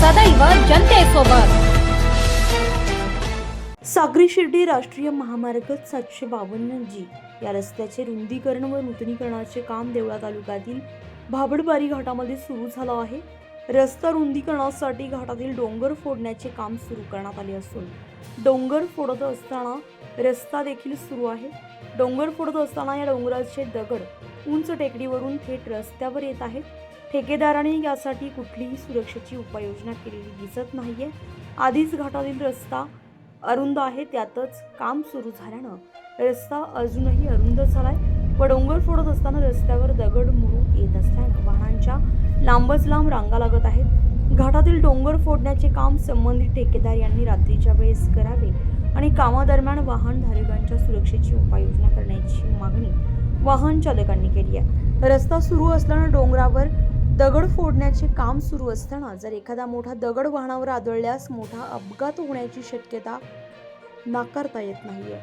सदैव जनतेसोबत. सागरी शिर्डी राष्ट्रीय महामार्ग सातशे बावन्न जी या रस्त्याचे रुंदीकरण व नूतनीकरणाचे काम देवळा तालुक्यातील भाबडबारी घाटामध्ये सुरू झालं आहे. रस्ता रुंदीकरणासाठी घाटातील डोंगर फोडण्याचे काम सुरू करण्यात आले असून डोंगर फोडत असताना रस्ता देखील सुरू आहे. डोंगर फोडत असताना या डोंगराचे दगड उंच टेकडीवरून थेट रस्त्यावर येत आहेत. ठेकेदाराने यासाठी कुठलीही सुरक्षेची उपाययोजना केलेली दिसत नाहीये. आधीच घाटातील रस्ता अरुंद आहे त्यातच काम सुरू झाल्यानं रस्ता अजूनही अरुंद झालाय. व डोंगर फोडत असताना रस्त्यावर दगड मुरू येत असतात. लांबच लांब रांगा लागत आहेत. घाटातील डोंगर फोडण्याचे काम संबंधित ठेकेदार यांनी रात्रीच्या वेळेस करावे आणि कामादरम्यान वाहनधारकांच्या सुरक्षेची उपाययोजना करण्याची मागणी वाहन चालकांनी केली आहे. रस्ता सुरू असल्यानं डोंगरावर दगड फोडण्याचे काम सुरू असताना जर एखादा मोठा दगड वाहनावर आदळल्यास मोठा अपघात होण्याची शक्यता नाकारता येत नाहीये.